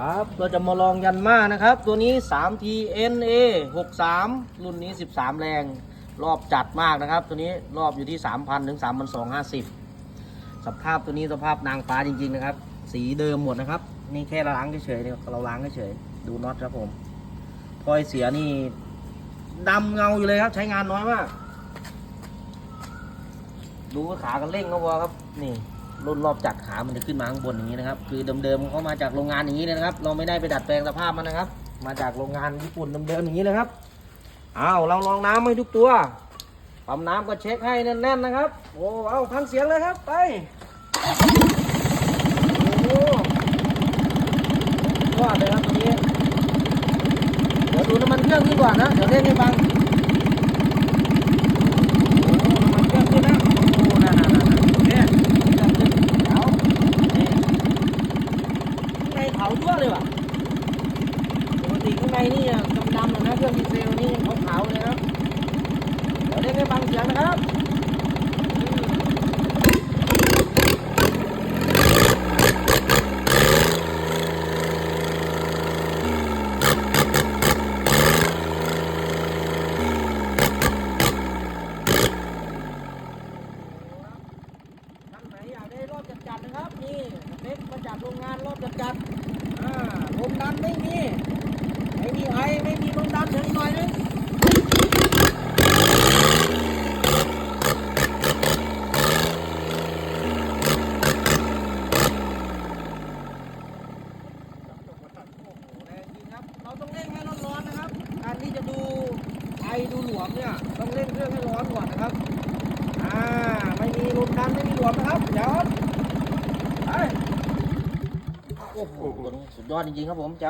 ครับ เราจะมาลองยันมานะครับ ตัวนี้ 3TNA 63 รุ่นนี้ 13 แรง รอบจัดมากนะครับ ตัวนี้รอบอยู่ที่ 3,000 ถึง 3,250 สภาพตัวนี้สภาพนางฟ้าจริง ๆ นะครับ สีเดิมหมดนะครับ นี่แค่เราล้างเฉยๆเนี่ยเราล้างเฉยๆดูน็อตครับผมพอยเสียนี่ดำเงาอยู่เลยครับ ใช้งานน้อยมาก ดูขากันเร่งก็พอครับ นี่ รุ่นรอบจัดขามันจะขึ้นมาข้างบนอย่างนี้นะครับ คือเดิมๆเขามาจากโรงงานอย่างนี้เลยนะครับ เราไม่ได้ไปดัดแปลงสภาพมันนะครับ มาจากโรงงานญี่ปุ่นเดิมๆอย่างนี้เลยครับอ้าวเราลองน้ำให้ทุกตัวปั๊มน้ำก็เช็คให้แน่นๆนะครับ โอ้เอาฟังเสียงเลยครับไปโอ้ยอดเลยครับตัวนี้เดี๋ยวดูน้ำมันเครื่องดีกว่านะเดี๋ยวเล่นให้ฟัง โอ้น้ำมันเครื่องขึ้นนะโอ้นั่นๆๆเนี่ยเครื่องขึ้นเดี๋ยวนี่ข้างใน เลยว่ะปกติข้างในนี่ดำๆเลยนะเครื่องดีเซลนี่ยังขาวๆเลยครับเดี๋ยวเล่นให้ฟังเสียงนะครับจัดนะครับนี่เล็กมาจากโรงงานรอบจัดๆอ่า ลมดันไม่มี ไม่มีไอ ไม่มีลมดันเดี๋ยหน่อยนึงโอ้โหแรงจริงครับเราต้องเร่งให้ร้อนๆนะครับการที่จะดูไอดูหลวมเนี่ยต้องเร่งเครื่องให้ร้อนก่อนนะครับอ่าไม่มีลมดันไม่มีหลวมนะครับ เดี๋ยวไป โอ้โหตัวนี้สุดยอดจริงๆครับผมเจ้า